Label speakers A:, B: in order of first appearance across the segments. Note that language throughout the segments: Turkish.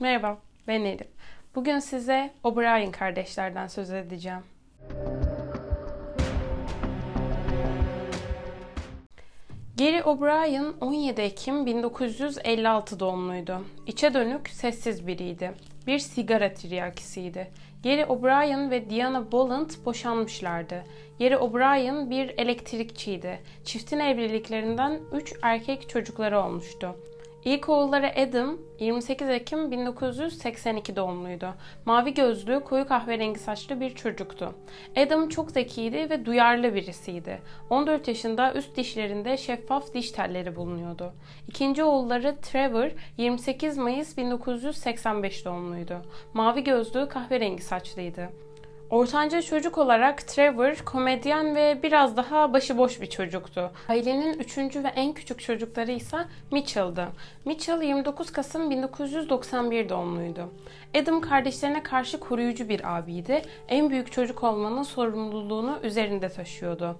A: Merhaba, ben Elif. Bugün size O'Brien kardeşlerden söz edeceğim. Gary O'Brien 17 Ekim 1956 doğumluydu. İçe dönük, sessiz biriydi. Bir sigara tiryakisiydi. Gary O'Brien ve Diana Bolland boşanmışlardı. Gary O'Brien bir elektrikçiydi. Çiftin evliliklerinden 3 erkek çocukları olmuştu. İlk oğulları Adam 28 Ekim 1982 doğumluydu. Mavi gözlü, koyu kahverengi saçlı bir çocuktu. Adam çok zekiydi ve duyarlı birisiydi. 14 yaşında üst dişlerinde şeffaf diş telleri bulunuyordu. İkinci oğulları Trevor 28 Mayıs 1985 doğumluydu. Mavi gözlü, kahverengi saçlıydı. Ortanca çocuk olarak Trevor komedyen ve biraz daha başıboş bir çocuktu. Ailenin üçüncü ve en küçük çocukları ise Mitchell'dı. Mitchell 29 Kasım 1991 doğumluydu. Adam kardeşlerine karşı koruyucu bir abiydi. En büyük çocuk olmanın sorumluluğunu üzerinde taşıyordu.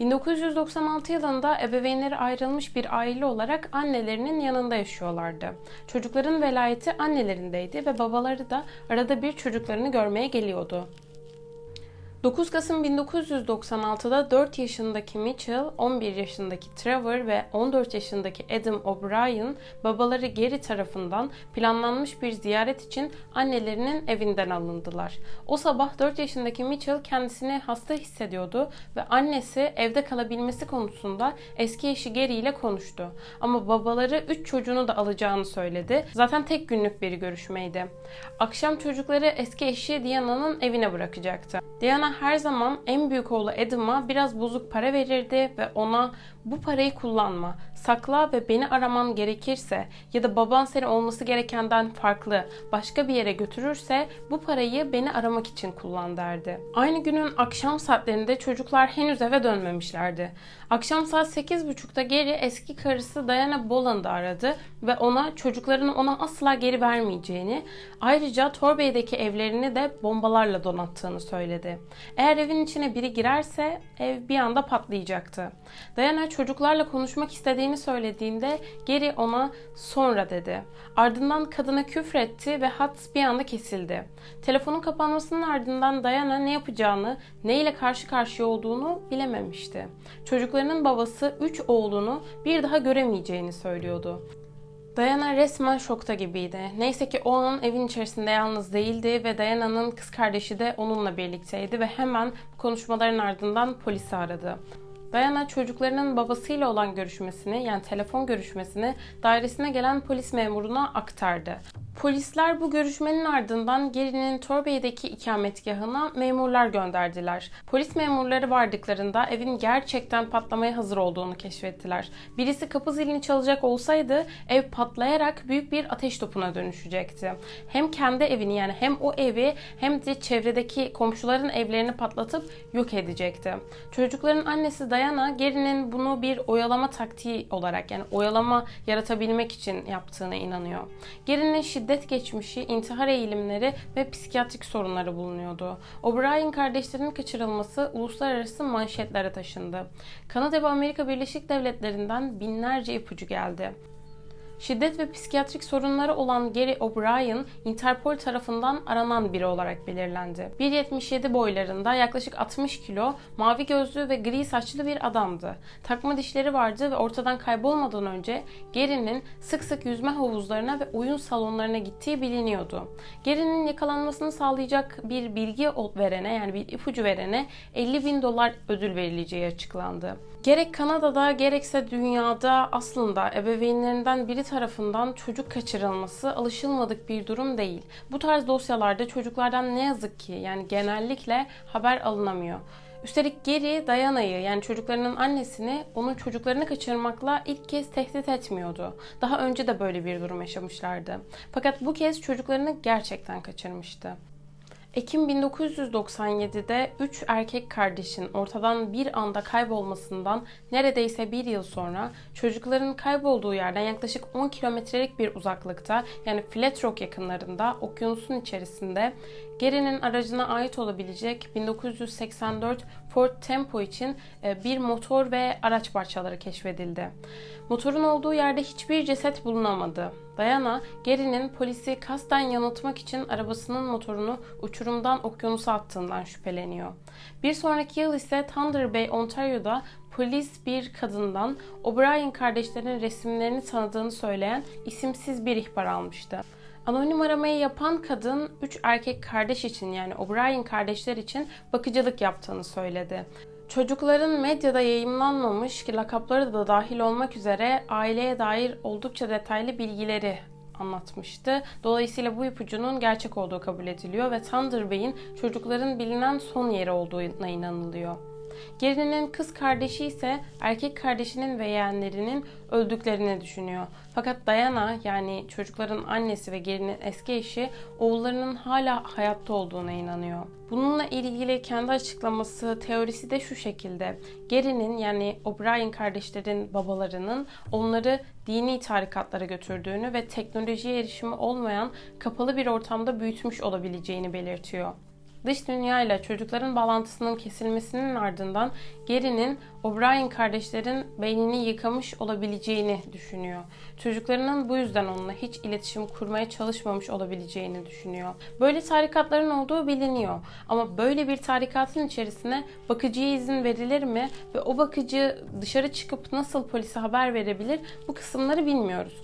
A: 1996 yılında ebeveynleri ayrılmış bir aile olarak annelerinin yanında yaşıyorlardı. Çocukların velayeti annelerindeydi ve babaları da arada bir çocuklarını görmeye geliyordu. 9 Kasım 1996'da 4 yaşındaki Mitchell, 11 yaşındaki Trevor ve 14 yaşındaki Adam O'Brien babaları Gary tarafından planlanmış bir ziyaret için annelerinin evinden alındılar. O sabah 4 yaşındaki Mitchell kendisini hasta hissediyordu ve annesi evde kalabilmesi konusunda eski eşi Gary ile konuştu. Ama babaları 3 çocuğunu da alacağını söyledi. Zaten tek günlük bir görüşmeydi. Akşam çocukları eski eşi Diana'nın evine bırakacaktı. Diana her zaman en büyük oğlu Adam'a biraz bozuk para verirdi ve ona bu parayı kullanma, sakla ve beni araman gerekirse ya da baban seni olması gerekenden farklı başka bir yere götürürse bu parayı beni aramak için kullan derdi. Aynı günün akşam saatlerinde çocuklar henüz eve dönmemişlerdi. Akşam saat 8.30'da geri eski karısı Diana Boland'ı aradı ve ona çocuklarını ona asla geri vermeyeceğini, ayrıca Torbey'deki evlerini de bombalarla donattığını söyledi. Eğer evin içine biri girerse ev bir anda patlayacaktı. Diana çocuklarla konuşmak istediğini söylediğinde geri ona sonra dedi. Ardından kadına küfretti ve hat bir anda kesildi. Telefonun kapanmasının ardından Diana ne yapacağını, ne ile karşı karşıya olduğunu bilememişti. Çocuklarının babası üç oğlunu bir daha göremeyeceğini söylüyordu. Diana resmen şokta gibiydi. Neyse ki o an evin içerisinde yalnız değildi ve Diana'nın kız kardeşi de onunla birlikteydi ve hemen bu konuşmaların ardından polisi aradı. Diana çocuklarının babasıyla olan görüşmesini yani telefon görüşmesini dairesine gelen polis memuruna aktardı. Polisler bu görüşmenin ardından Gary'nin Torbey'deki ikametgahına memurlar gönderdiler. Polis memurları vardıklarında evin gerçekten patlamaya hazır olduğunu keşfettiler. Birisi kapı zilini çalacak olsaydı ev patlayarak büyük bir ateş topuna dönüşecekti. Hem kendi evini yani hem o evi hem de çevredeki komşuların evlerini patlatıp yok edecekti. Çocukların annesi Diana Gary'nin bunu bir oyalama taktiği olarak yani oyalama yaratabilmek için yaptığına inanıyor. Gary'nin şiddet geçmişi, intihar eğilimleri ve psikiyatrik sorunları bulunuyordu. O'Brien kardeşlerinin kaçırılması uluslararası manşetlere taşındı. Kanada ve Amerika Birleşik Devletleri'nden binlerce ipucu geldi. Şiddet ve psikiyatrik sorunları olan Gary O'Brien, Interpol tarafından aranan biri olarak belirlendi. 1.77 boylarında yaklaşık 60 kilo, mavi gözlü ve gri saçlı bir adamdı. Takma dişleri vardı ve ortadan kaybolmadan önce Gary'nin sık sık yüzme havuzlarına ve oyun salonlarına gittiği biliniyordu. Gary'nin yakalanmasını sağlayacak bir bilgi verene yani bir ipucu verene 50 bin dolar ödül verileceği açıklandı. Gerek Kanada'da gerekse dünyada aslında ebeveynlerinden biri tarafından çocuk kaçırılması alışılmadık bir durum değil. Bu tarz dosyalarda çocuklardan ne yazık ki yani genellikle haber alınamıyor. Üstelik Geri Diana'yı yani çocuklarının annesini onun çocuklarını kaçırmakla ilk kez tehdit etmiyordu. Daha önce de böyle bir durum yaşamışlardı. Fakat bu kez çocuklarını gerçekten kaçırmıştı. Ekim 1997'de 3 erkek kardeşin ortadan bir anda kaybolmasından neredeyse bir yıl sonra çocukların kaybolduğu yerden yaklaşık 10 kilometrelik bir uzaklıkta yani Flat Rock yakınlarında okyanusun içerisinde Gary'nin aracına ait olabilecek 1984 Ford Tempo için e, bir motor ve araç parçaları keşfedildi. Motorun olduğu yerde hiçbir ceset bulunamadı. Diana, Gary'nin polisi kasten yanıltmak için arabasının motorunu uçurumdan okyanusa attığından şüpheleniyor. Bir sonraki yıl ise Thunder Bay, Ontario'da polis bir kadından O'Brien kardeşlerin resimlerini tanıdığını söyleyen isimsiz bir ihbar almıştı. Anonim aramayı yapan kadın 3 erkek kardeş için yani O'Brien kardeşler için bakıcılık yaptığını söyledi. Çocukların medyada yayımlanmamış lakapları da dahil olmak üzere aileye dair oldukça detaylı bilgileri anlatmıştı. Dolayısıyla bu ipucunun gerçek olduğu kabul ediliyor ve Thunder Bay'in çocukların bilinen son yeri olduğuna inanılıyor. Gary'nin kız kardeşi ise erkek kardeşinin ve yeğenlerinin öldüklerini düşünüyor. Fakat Diana yani çocukların annesi ve Gary'nin eski eşi oğullarının hala hayatta olduğuna inanıyor. Bununla ilgili kendi açıklaması, teorisi de şu şekilde. Gary'nin yani O'Brien kardeşlerin babalarının onları dini tarikatlara götürdüğünü ve teknolojiye erişimi olmayan kapalı bir ortamda büyütmüş olabileceğini belirtiyor. Dış dünyayla çocukların bağlantısının kesilmesinin ardından Gary'nin O'Brien kardeşlerin beynini yıkamış olabileceğini düşünüyor. Çocuklarının bu yüzden onunla hiç iletişim kurmaya çalışmamış olabileceğini düşünüyor. Böyle tarikatların olduğu biliniyor. Ama böyle bir tarikatın içerisine bakıcıya izin verilir mi ve o bakıcı dışarı çıkıp nasıl polise haber verebilir bu kısımları bilmiyoruz.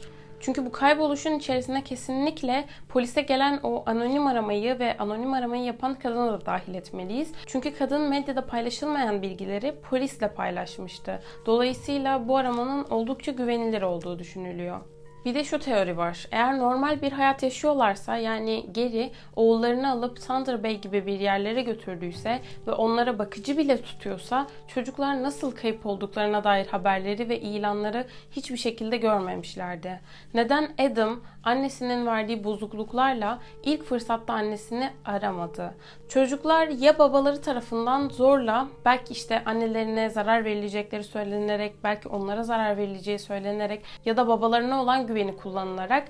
A: Çünkü bu kayboluşun içerisine kesinlikle polise gelen o anonim aramayı ve anonim aramayı yapan kadını da dahil etmeliyiz. Çünkü kadın medyada paylaşılmayan bilgileri polisle paylaşmıştı. Dolayısıyla bu aramanın oldukça güvenilir olduğu düşünülüyor. Bir de şu teori var. Eğer normal bir hayat yaşıyorlarsa yani geri oğullarını alıp Thunder Bay gibi bir yerlere götürdüyse ve onlara bakıcı bile tutuyorsa çocuklar nasıl kayıp olduklarına dair haberleri ve ilanları hiçbir şekilde görmemişlerdi. Neden Adam annesinin verdiği bozukluklarla ilk fırsatta annesini aramadı? Çocuklar ya babaları tarafından zorla belki işte annelerine zarar verilecekleri söylenerek belki onlara zarar verileceği söylenerek ya da babalarına olan güveni kullanılarak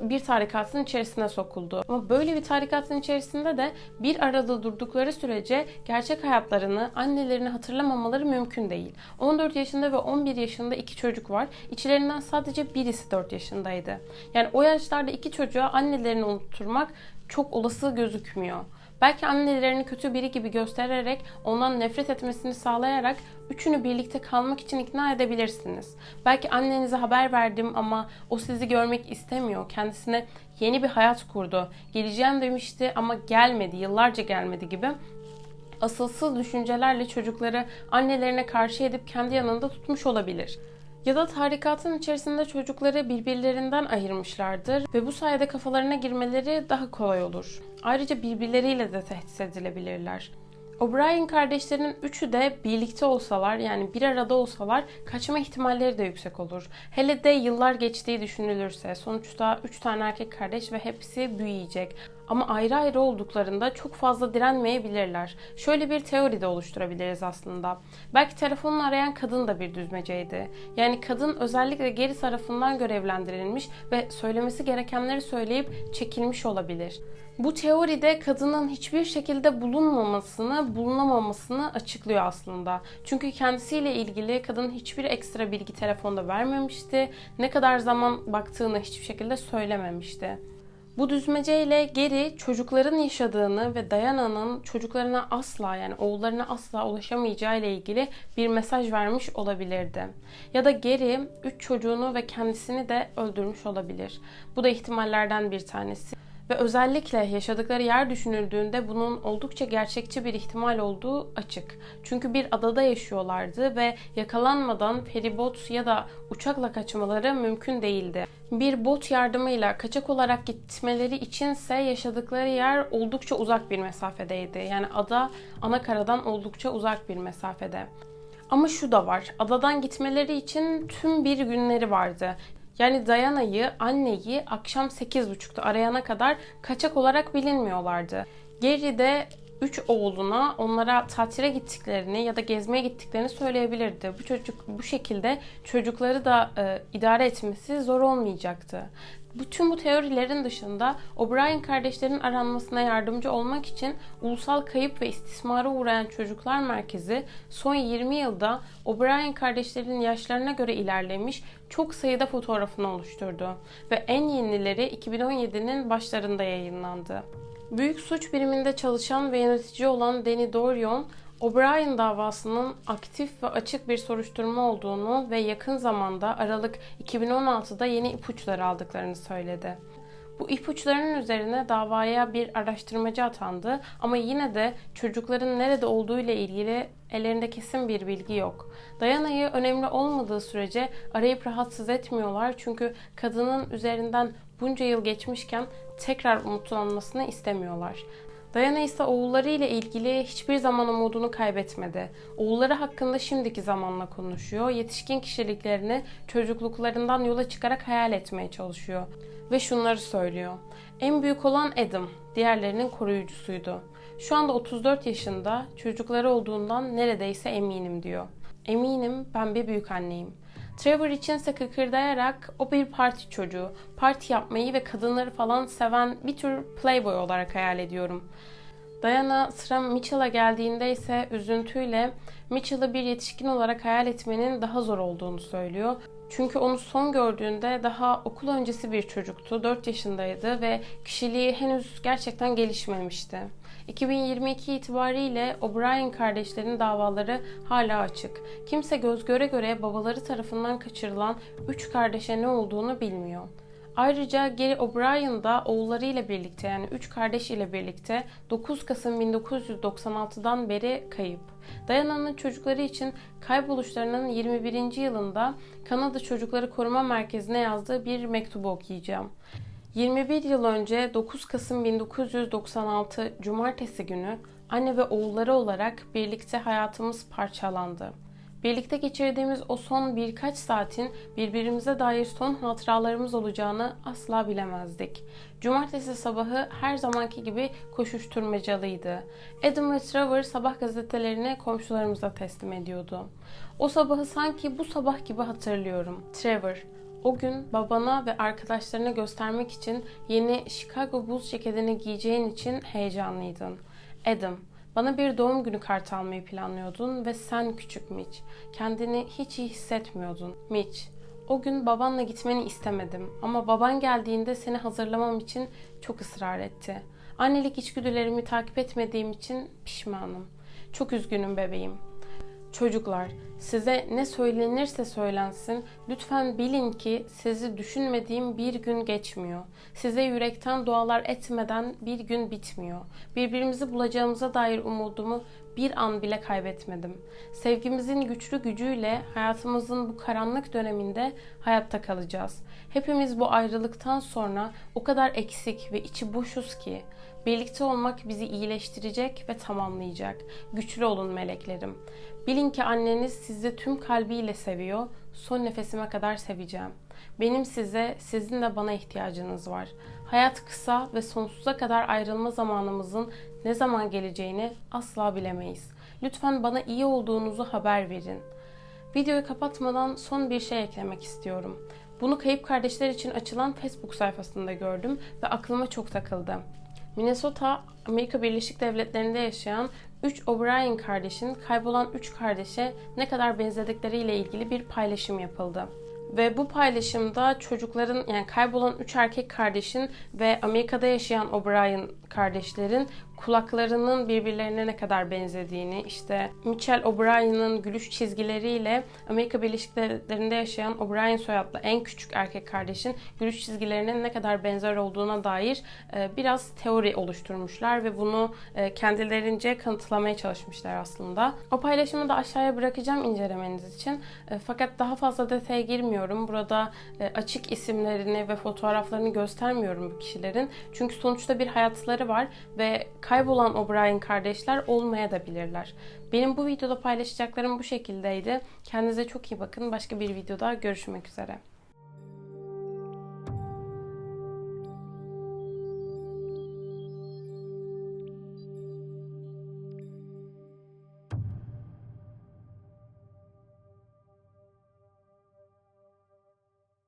A: bir tarikatın içerisine sokuldu. Ama böyle bir tarikatın içerisinde de bir arada durdukları sürece gerçek hayatlarını, annelerini hatırlamamaları mümkün değil. 14 yaşında ve 11 yaşında iki çocuk var. İçlerinden sadece birisi 4 yaşındaydı. Yani o yaşlarda iki çocuğa annelerini unutturmak çok olası gözükmüyor. Belki annelerini kötü biri gibi göstererek ondan nefret etmesini sağlayarak üçünü birlikte kalmak için ikna edebilirsiniz. Belki annenize haber verdim ama o sizi görmek istemiyor. Kendisine yeni bir hayat kurdu. Geleceğim demişti ama gelmedi, yıllarca gelmedi gibi asılsız düşüncelerle çocukları annelerine karşı edip kendi yanında tutmuş olabilir. Ya da tarikatın içerisinde çocukları birbirlerinden ayırmışlardır ve bu sayede kafalarına girmeleri daha kolay olur. Ayrıca birbirleriyle de tehdit edilebilirler. O'Brien kardeşlerin üçü de birlikte olsalar yani bir arada olsalar kaçma ihtimalleri de yüksek olur. Hele de yıllar geçtiği düşünülürse sonuçta üç tane erkek kardeş ve hepsi büyüyecek. Ama ayrı ayrı olduklarında çok fazla direnmeyebilirler. Şöyle bir teori de oluşturabiliriz aslında. Belki telefonunu arayan kadın da bir düzmeceydi. Yani kadın özellikle geri tarafından görevlendirilmiş ve söylemesi gerekenleri söyleyip çekilmiş olabilir. Bu teoride kadının hiçbir şekilde bulunmamasını, bulunamamasını açıklıyor aslında. Çünkü kendisiyle ilgili kadın hiçbir ekstra bilgi telefonda vermemişti. Ne kadar zaman baktığını hiçbir şekilde söylememişti. Bu düzmeceyle geri çocukların yaşadığını ve Dayana'nın çocuklarına asla yani oğullarına asla ulaşamayacağı ile ilgili bir mesaj vermiş olabilirdi. Ya da geri üç çocuğunu ve kendisini de öldürmüş olabilir. Bu da ihtimallerden bir tanesi. Ve özellikle yaşadıkları yer düşünüldüğünde bunun oldukça gerçekçi bir ihtimal olduğu açık. Çünkü bir adada yaşıyorlardı ve yakalanmadan feribot ya da uçakla kaçmaları mümkün değildi. Bir bot yardımıyla kaçak olarak gitmeleri içinse yaşadıkları yer oldukça uzak bir mesafedeydi. Yani ada ana karadan oldukça uzak bir mesafede. Ama şu da var. Adadan gitmeleri için tüm bir günleri vardı. Yani Diana'yı, anneyi akşam 8.30'da arayana kadar kaçak olarak bilinmiyorlardı. Geri de üç oğluna onlara tatile gittiklerini ya da gezmeye gittiklerini söyleyebilirdi. Bu çocuk bu şekilde çocukları da e, idare etmesi zor olmayacaktı. Bütün bu teorilerin dışında O'Brien kardeşlerin aranmasına yardımcı olmak için Ulusal Kayıp ve İstismara Uğrayan Çocuklar Merkezi son 20 yılda O'Brien kardeşlerin yaşlarına göre ilerlemiş çok sayıda fotoğrafını oluşturdu ve en yenileri 2017'nin başlarında yayınlandı. Büyük suç biriminde çalışan ve yönetici olan Danny Dorion, O'Brien davasının aktif ve açık bir soruşturma olduğunu ve yakın zamanda Aralık 2016'da yeni ipuçları aldıklarını söyledi. Bu ipuçlarının üzerine davaya bir araştırmacı atandı ama yine de çocukların nerede olduğu ile ilgili ellerinde kesin bir bilgi yok. Dayana'yı önemli olmadığı sürece arayıp rahatsız etmiyorlar çünkü kadının üzerinden bunca yıl geçmişken tekrar umutlanmasını istemiyorlar. Dayana ise oğulları ile ilgili hiçbir zaman umudunu kaybetmedi. Oğulları hakkında şimdiki zamanla konuşuyor, yetişkin kişiliklerini çocukluklarından yola çıkarak hayal etmeye çalışıyor. Ve şunları söylüyor. En büyük olan Adam, diğerlerinin koruyucusuydu. Şu anda 34 yaşında, çocukları olduğundan neredeyse eminim diyor. Eminim ben bir büyük anneyim. Trevor içinse kıkırdayarak o bir parti çocuğu, parti yapmayı ve kadınları falan seven bir tür playboy olarak hayal ediyorum. Diana sıra Mitchell'a geldiğinde ise üzüntüyle Mitchell'ı bir yetişkin olarak hayal etmenin daha zor olduğunu söylüyor. Çünkü onu son gördüğünde daha okul öncesi bir çocuktu, 4 yaşındaydı ve kişiliği henüz gerçekten gelişmemişti. 2022 itibariyle O'Brien kardeşlerin davaları hala açık. Kimse göz göre göre babaları tarafından kaçırılan 3 kardeşe ne olduğunu bilmiyor. Ayrıca Gary O'Brien da oğullarıyla birlikte yani 3 kardeş ile birlikte 9 Kasım 1996'dan beri kayıp. Dayana'nın çocukları için kayboluşlarının 21. yılında Kanada Çocukları Koruma Merkezi'ne yazdığı bir mektubu okuyacağım. 21 yıl önce 9 Kasım 1996 Cumartesi günü anne ve oğulları olarak birlikte hayatımız parçalandı. Birlikte geçirdiğimiz o son birkaç saatin birbirimize dair son hatıralarımız olacağını asla bilemezdik. Cumartesi sabahı her zamanki gibi koşuşturmacalıydı. Adam ve Trevor sabah gazetelerini komşularımıza teslim ediyordu. O sabahı sanki bu sabah gibi hatırlıyorum. Trevor, o gün babana ve arkadaşlarına göstermek için yeni Chicago Bulls ceketini giyeceğin için heyecanlıydın. Adam, bana bir doğum günü kartı almayı planlıyordun ve sen küçük Mitch. Kendini hiç iyi hissetmiyordun. Mitch, o gün babanla gitmeni istemedim ama baban geldiğinde seni hazırlamam için çok ısrar etti. Annelik içgüdülerimi takip etmediğim için pişmanım. Çok üzgünüm bebeğim. Çocuklar, size ne söylenirse söylensin, lütfen bilin ki sizi düşünmediğim bir gün geçmiyor. Size yürekten dualar etmeden bir gün bitmiyor. Birbirimizi bulacağımıza dair umudumu bir an bile kaybetmedim. Sevgimizin güçlü gücüyle hayatımızın bu karanlık döneminde hayatta kalacağız. Hepimiz bu ayrılıktan sonra o kadar eksik ve içi boşuz ki birlikte olmak bizi iyileştirecek ve tamamlayacak. Güçlü olun meleklerim. Bilin ki anneniz sizi tüm kalbiyle seviyor. Son nefesime kadar seveceğim. Benim size, sizin de bana ihtiyacınız var. Hayat kısa ve sonsuza kadar ayrılma zamanımızın ne zaman geleceğini asla bilemeyiz. Lütfen bana iyi olduğunuzu haber verin. Videoyu kapatmadan son bir şey eklemek istiyorum. Bunu kayıp kardeşler için açılan Facebook sayfasında gördüm ve aklıma çok takıldı. Minnesota, Amerika Birleşik Devletleri'nde yaşayan 3 O'Brien kardeşin kaybolan 3 kardeşe ne kadar benzedikleriyle ilgili bir paylaşım yapıldı. Ve bu paylaşımda çocukların yani kaybolan 3 erkek kardeşin ve Amerika'da yaşayan O'Brien kardeşlerin kulaklarının birbirlerine ne kadar benzediğini, işte Mitchell O'Brien'ın gülüş çizgileriyle Amerika Birleşik Devletleri'nde yaşayan O'Brien soyadlı en küçük erkek kardeşin gülüş çizgilerinin ne kadar benzer olduğuna dair e, biraz teori oluşturmuşlar ve bunu e, kendilerince kanıtlamaya çalışmışlar aslında. O paylaşımı da aşağıya bırakacağım incelemeniz için. E, fakat daha fazla detaya girmiyorum. Burada açık isimlerini ve fotoğraflarını göstermiyorum bu kişilerin. Çünkü sonuçta bir hayatları var ve kaybolan O'Brien kardeşler olmaya da bilirler. Benim bu videoda paylaşacaklarım bu şekildeydi. Kendinize çok iyi bakın. Başka bir videoda görüşmek üzere.